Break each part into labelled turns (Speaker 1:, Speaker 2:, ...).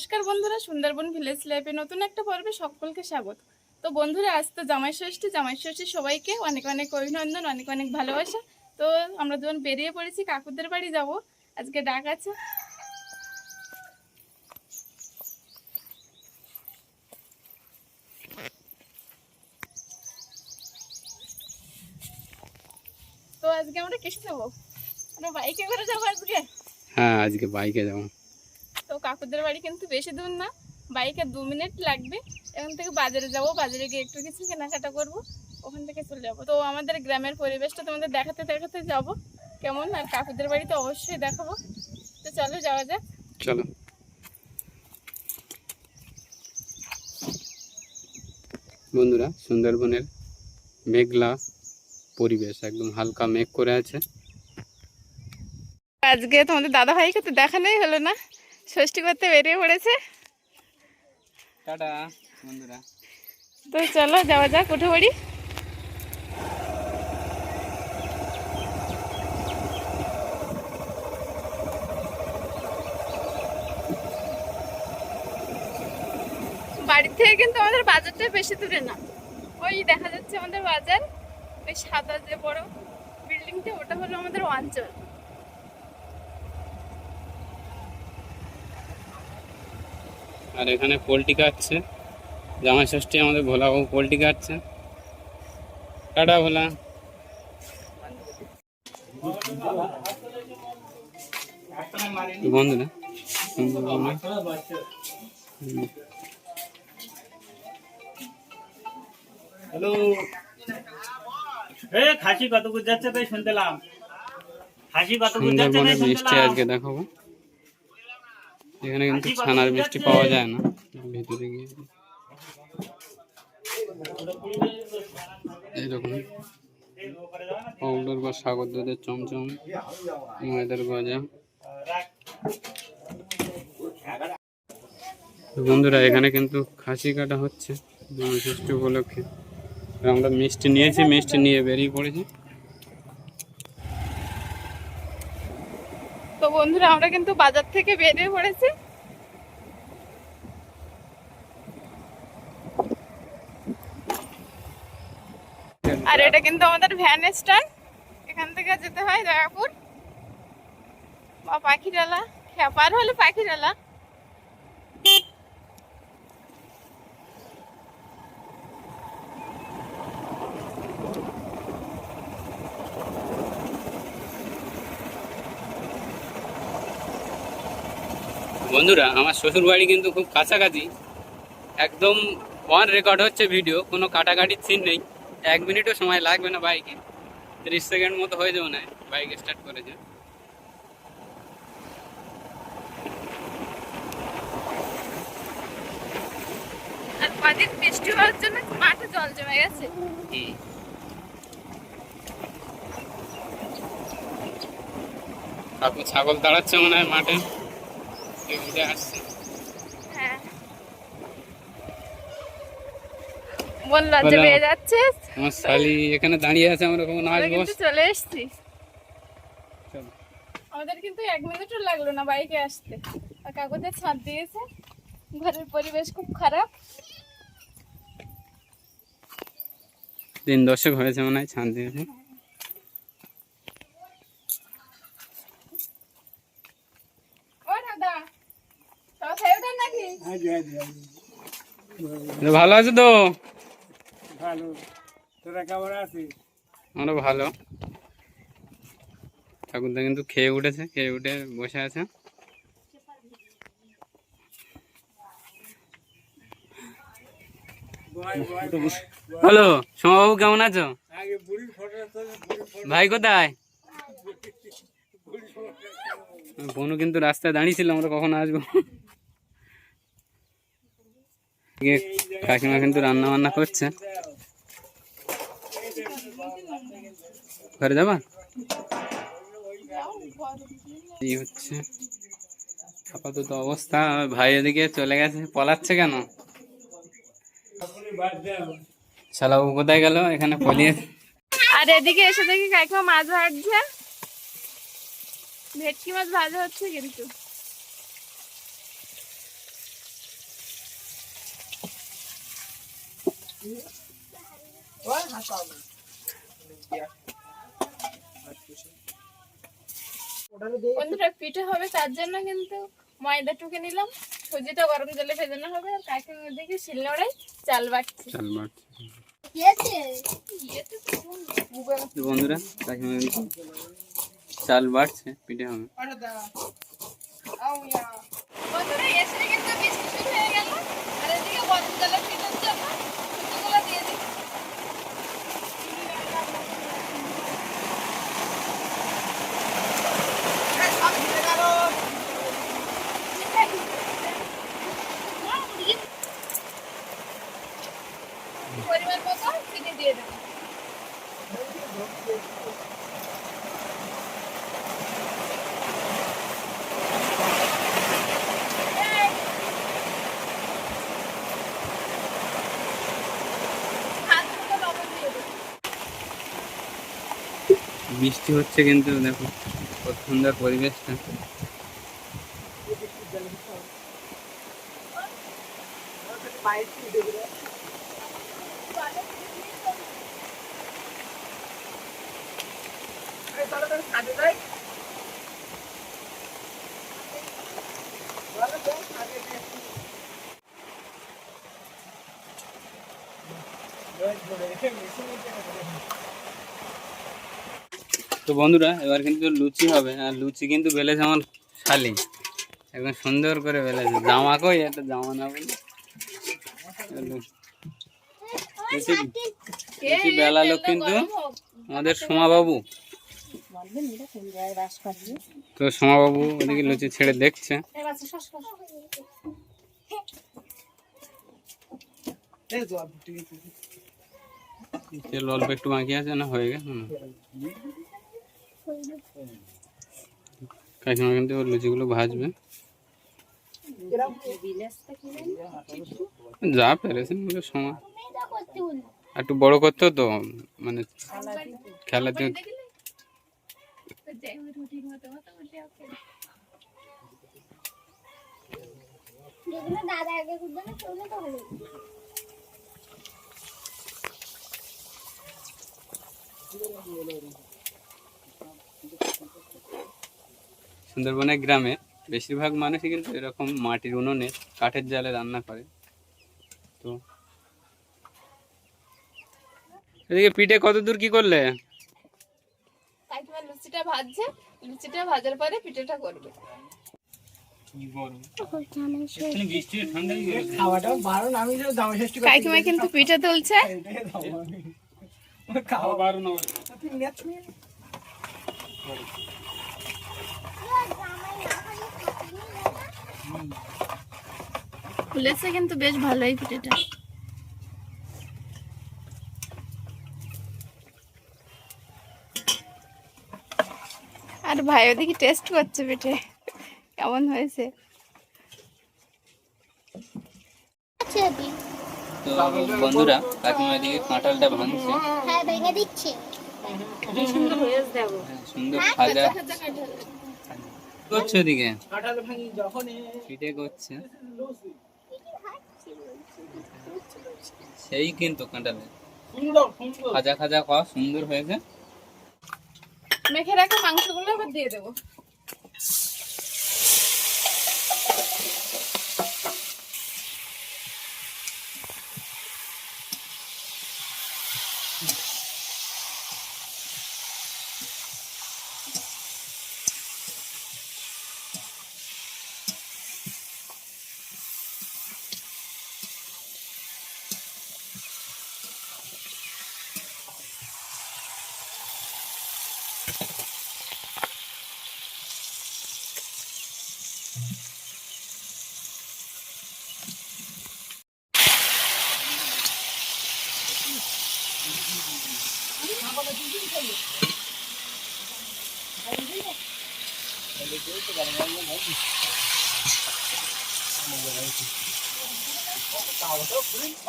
Speaker 1: নমস্কার বন্ধুরা, সুন্দরবন ভিলেজ লাইফে নতুন একটা পর্বে সকলকে স্বাগত। তো বন্ধুরা, আজ তো জামাই ষষ্ঠী জামাই ষষ্ঠী সবাইকে অনেক অনেক অভিনন্দন, অনেক অনেক ভালোবাসা। তো আমরা যখন বেরিয়ে পড়েছি, কাকুদের বাড়ি যাব। আজকে ডাক আছে। তো আজকে আমরা কিসে যাব? বাইকে করে যাব আজকে?
Speaker 2: হ্যাঁ আজকে বাইকে যাব।
Speaker 1: কাকুদের বাড়ি কিন্তু বেশি দূর না। বাইকে দু মিনিট লাগবে। এখান থেকে বাজারে যাব বাজারে গিয়ে একটু কিছু কেনাকাটা করব ওখান থেকে চলে যাব। তো আমাদের গ্রামের পরিবেশটা তোমাদের দেখাতে দেখাতে যাব। কেমন? আর কাকুদের বাড়ি তো অবশ্যই দেখাবো। তো চলো যাওয়া যাক।
Speaker 2: চলো। বন্ধুরা সুন্দরবনের মেঘলা পরিবেশ একদম হালকা মেঘ করে আছে।
Speaker 1: আজকে তোমাদের দাদা ভাইকে তো দেখানোই হলো না। ষষ্ঠী করতে বেরিয়ে পড়েছে।
Speaker 2: টাটা বন্ধুরা।
Speaker 1: তো চলো যাওয়া যাক উঠে পড়ি বাড়ি থেকে কিন্তু আমাদের বাজারটা বেশি দূরে না। ওই দেখা যাচ্ছে আমাদের বাজার ওই সাদা যে বড় বিল্ডিংটা ওটা হলো আমাদের অঞ্চল।
Speaker 2: আর এখানে পোলট্রি কাটছে। জামাই ষষ্ঠী আমাদের ভোলাবাবু পোলট্রি কাটছে। টাটা ভোলা। বন্ধু হুম,
Speaker 3: হ্যালো। এ খাসি কত করে যাচ্ছে তাই শুনতেলাম খাসি কত করে যাচ্ছে তাই শুনতেলাম
Speaker 2: আজকে দেখাবো। এখানে কিন্তু ছানার মিষ্টি পাওয়া যায় না। ভিতরে গিয়ে। এইরকম। পাউডার বা সাগর দুধের চমচম ময়দার গজা। বন্ধুরা এখানে কিন্তু খাসি কাটা হচ্ছে। ষষ্ঠী উপলক্ষে। আমরা মিষ্টি নিয়েছি মিষ্টি নিয়ে বেরিয়ে পড়েছি।
Speaker 1: তো বন্ধুরা, আমরা কিন্তু বাজার থেকে বেরিয়ে পড়েছি। আর এটা কিন্তু আমাদের ভ্যান স্ট্যান্ড এখান থেকে যেতে হয় দয়াপুর। বা পাখিরালা। খেপার হলে পাখিরালা।
Speaker 2: বন্ধুরা আমার শ্বশুর বাড়ি কিন্তু খুব কাছাকাছি। একদম ওয়ান রেকর্ড হচ্ছে ভিডিও কোনো কাটাকাটির সিন নেই। এক মিনিটও সময় লাগবে না বাইকে তিরিশ সেকেন্ড মতো হয়ে যাবে না বাইক স্টার্ট করেছে
Speaker 1: আর কদিন বৃষ্টি হওয়ার জন্য মাঠে জল জমে গেছে।
Speaker 2: কাকু ছাগল দাঁড়াচ্ছে মনে হয় মাঠে। আসছে
Speaker 1: হ্যাঁ লজ্জা
Speaker 2: বলো। আমার শালি এখানে দাঁড়িয়ে আছে আমরা কখন আসব?
Speaker 1: চলে এসেছি। আমাদের কিন্তু এক মিনিটও লাগল না বাইকে আসতে। আর কাগজে ছাদ দিয়েছে। ঘরের পরিবেশ খুব খারাপ।
Speaker 2: দিন দর্শক হয়েছে মনে হয় ছাদ দিয়েছে
Speaker 1: ও দাদা সব খেয়ে ওঠেন নাকি
Speaker 2: তো ভালো আছে তো?
Speaker 3: ভালো। তোরা কেমন আছিস?
Speaker 2: আমরা ভালো। ঠাকুরদা কিন্তু খেয়ে উঠেছে খেয়ে উঠে বসে আছে। হ্যালো সোমাবাবু কেমন আছো? ভাই কোথায়? বনু কিন্তু রাস্তায় দাঁড়িয়েছিল আমরা কখন আসব? কাকিমা কিন্তু রান্না বান্না করছে। ঘরে যাবা? এই হচ্ছে আপাতত অবস্থা। ভাই এদিকে চলে গেছে। পলাচ্ছে কেন? শালাবু কোথায় গেল? এখানে পলিয়ে
Speaker 1: আর এদিকে এসে দেখি কাকিমা মাছ ভাজছে। ভেটকি মাছ ভাজা হচ্ছে কিন্তু। বন্ধুরা পিঠে হবে তার জন্য কিন্তু ময়দা টুকে নিলাম। সুজিটা গরম জলে ভেজানো হবে আর কাকিমার দিকে শিলনোড়ায় চাল বাটছি।
Speaker 2: চাল বন্ধুরা কাকিমা চাল বাড়ছে পিঠে হবে।
Speaker 1: বন্ধুরা এসে কিন্তু বৃষ্টি শুরু হয়ে গেল। আর এদিকে গরম জলে পিঠার জন্য সুজিগুলো দিয়ে দিই পরিমাণ মতো চিনি দিয়ে দেবো হাত মতো লবণ দিয়ে দেবো
Speaker 2: বৃষ্টি হচ্ছে কিন্তু দেখো কত সুন্দর পরিবেশটা তো বন্ধুরা, এবার কিন্তু লুচি হবে, আর লুচি কিন্তু বেলেছে আমার শালি। একদম সুন্দর করে বেলেছে। জামা কই? একটা জামা না বলে। বেলালো কিন্তু আমাদের সোমাবাবু। তো সোমাবাবু ওদিকে লুচি ছেড়ে দেখছে। তেল অল্প একটু বাকি আছে না? হয়ে গেছে? কাকিমা কিন্তু লুচিগুলো ভাজবে। যা পেরেছেন সময়। একটু বড় করতে তো মানে খেলাতে
Speaker 4: দাদা আগে না চলে তো হলো
Speaker 2: সুন্দরবনের গ্রামে বেশিরভাগ মানুষই কিন্তু এরকম মাটির উনুনে কাঠের জালে রান্না করে। তো এদিকে পিঠে কত দূর কি করলে?
Speaker 1: কাকিমা লুচিটা ভাজছে লুচিটা ভাজার পরে পিঠেটা করবে। কাকিমা কিন্তু পিঠে তুলছে।
Speaker 5: খাওয়া বারণ
Speaker 1: ফুলেছে কিন্তু বেশ ভালোই পিঠেটা আর ভাই ওদিকে টেস্ট করছে পিঠে কেমন হয়েছে?
Speaker 4: আচ্ছা
Speaker 2: তো বন্ধুরা কাকিমা এদিকে কাঁঠালটা ভাঙছে।
Speaker 4: হ্যাঁ ভেঙে দিচ্ছে।
Speaker 2: হ্যাঁ, সুন্দর ভাজা। করছে ওদিকে? পিঠে করছে। সেই কিন্তু কাঁটালে
Speaker 5: সুন্দর সুন্দর।
Speaker 2: খাজা খাজা খাওয়া সুন্দর হয়েছে।
Speaker 1: মেখে রাখা মাংসগুলো আবার দিয়ে দেবো।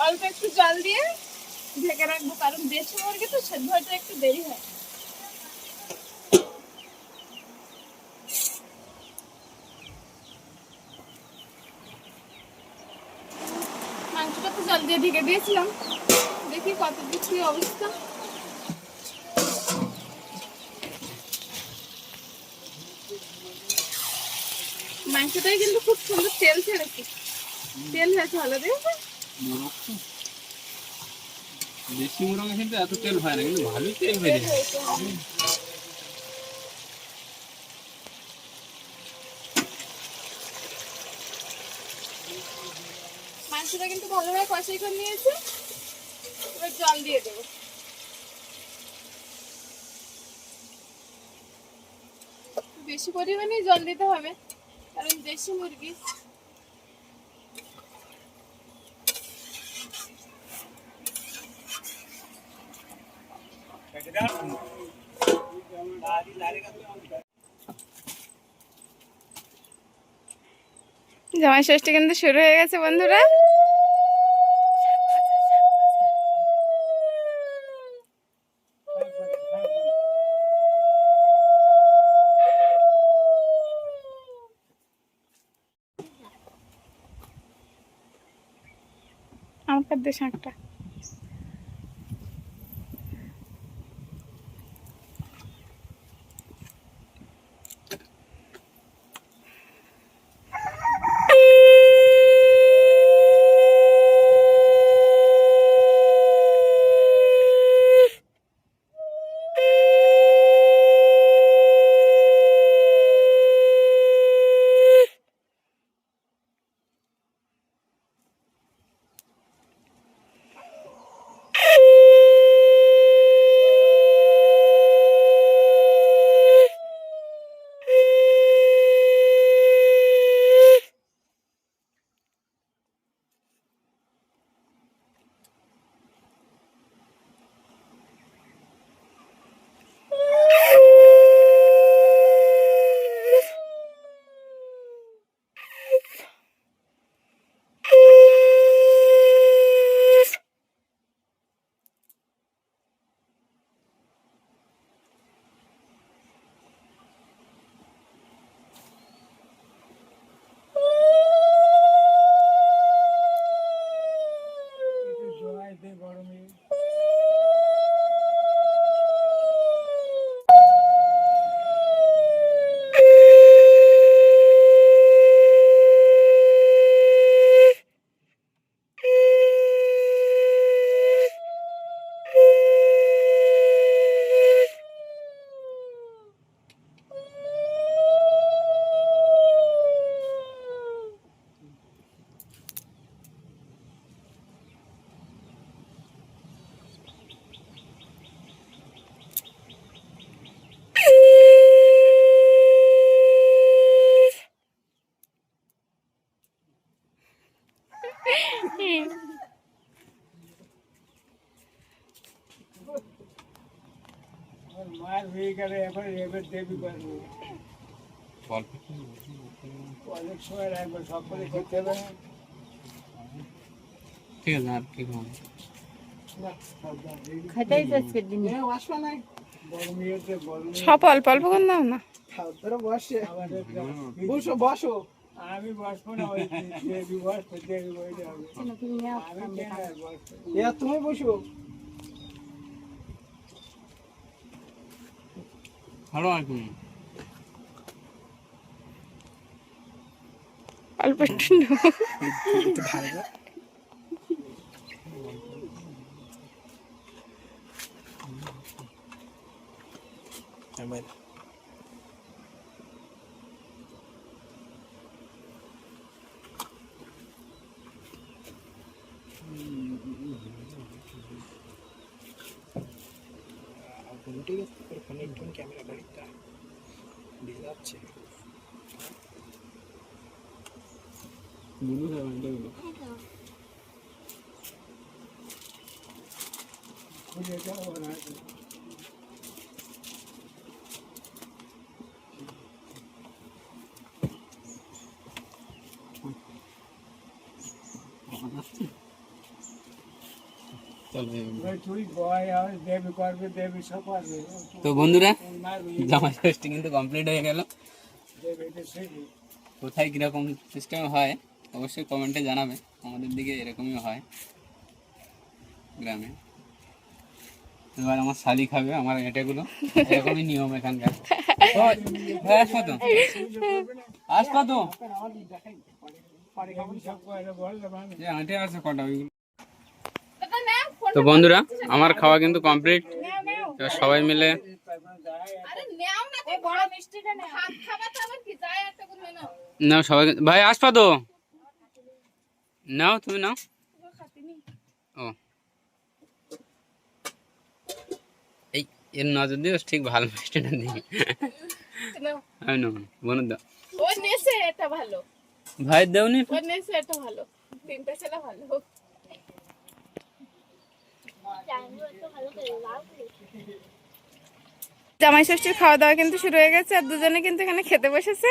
Speaker 1: অল্প একটু জল দিয়ে ঢেকে রাখব, কারণ দেশি মুরগি তো সেদ্ধ একটু দেরি হয়। দিয়েছিলাম। দেখি কত দূর কি অবস্থা। মাংসটাই কিন্তু খুব সুন্দর তেল ছেড়েছে। তেল হয়েছে ভালো দেখবে
Speaker 2: দেশি কিন্তু এত তেল হয় না, কিন্তু ভালোই তেল বেরিয়ে যায়।
Speaker 1: মাংসটা কিন্তু ভালোভাবে কষাই করে নিয়েছে এবার জল দিয়ে দেবো বেশি পরিমাণে জল দিতে হবে, কারণ দেশি মুরগি জামাই ষষ্ঠী কিন্তু শুরু হয়ে গেছে বন্ধুরা। আমাকে দে শাঁকটা
Speaker 5: এখন দেবী করব অনেক সময় রাখব সকলে হবে
Speaker 2: ঠিক আছে আর কি
Speaker 5: দিন। নাই
Speaker 1: সব অল্প অল্প করে নাও না।
Speaker 5: তোরা বসে। বসো বসো। আমি বসবো না ওই দেবী বসবো দেবী বসে আমি আর তুমি বসো
Speaker 2: ভালো আর কি
Speaker 1: অল্প একটু নাও।
Speaker 2: বুঝু খাবেন এগুলো
Speaker 5: খুলে দাও না
Speaker 2: চলো
Speaker 5: ওই তুই বয় আর দেবী করবে দেবী সব করবে
Speaker 2: তো বন্ধুরা জামা ষষ্ঠী কিন্তু কমপ্লিট হয়ে গেল। কোথায় কীরকম সিস্টেম হয়? অবশ্যই কমেন্টে জানাবে। আমাদের দিকে এরকমই হয় গ্রামে। এবার আমার শালি খাবে আমার এটাগুলো এরকমই নিয়ম এখানকার। আসবা তো? আসবা তো? আঁটে আছে কটা ওইগুলো? তো বন্ধুরা আমার খাওয়া কিন্তু কমপ্লিট সবাই মিলে
Speaker 1: না
Speaker 2: সবাই ভাই আসবা তো? নাও তুমি নাও ও এই এর নজর দিও ঠিক ভালো দিই
Speaker 1: নাও
Speaker 2: আমি নেব বনু দাও।
Speaker 1: ও নেছে এটা ভালো।
Speaker 2: ভাই দেওনি
Speaker 1: ও নেছে এটা ভালো। তিনটা ছেলে ভালো। জামাই ষষ্ঠীর খাওয়া দাওয়া কিন্তু শুরু হয়ে গেছে আর দুজনে কিন্তু এখানে খেতে বসেছে।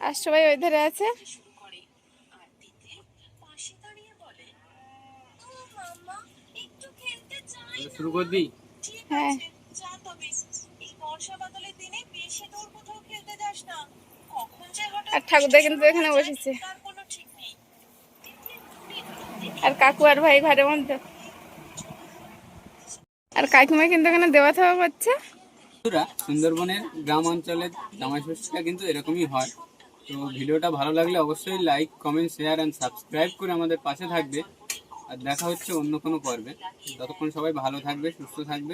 Speaker 1: আর সবাই ওই ধারে আছে।
Speaker 2: শুরু করে দিই?
Speaker 1: হ্যাঁ। আর ঠাকুরদা কিন্তু এখানে বসেছে। আর কাকু আর ভাই ঘরের মধ্যে আর কাকিমা কিন্তু এখানে দেওয়া থাওয়া করছে।
Speaker 2: বন্ধুরা সুন্দরবনের গ্রাম অঞ্চলের জামাই ষষ্ঠীটা কিন্তু এরকমই হয়। তো ভিডিওটা ভালো লাগলে অবশ্যই like comment share and subscribe করে আমাদের পাশে থাকবে। আর দেখা হচ্ছে অন্য কোনো পর্বে। ততক্ষণ সবাই ভালো থাকবে সুস্থ থাকবে।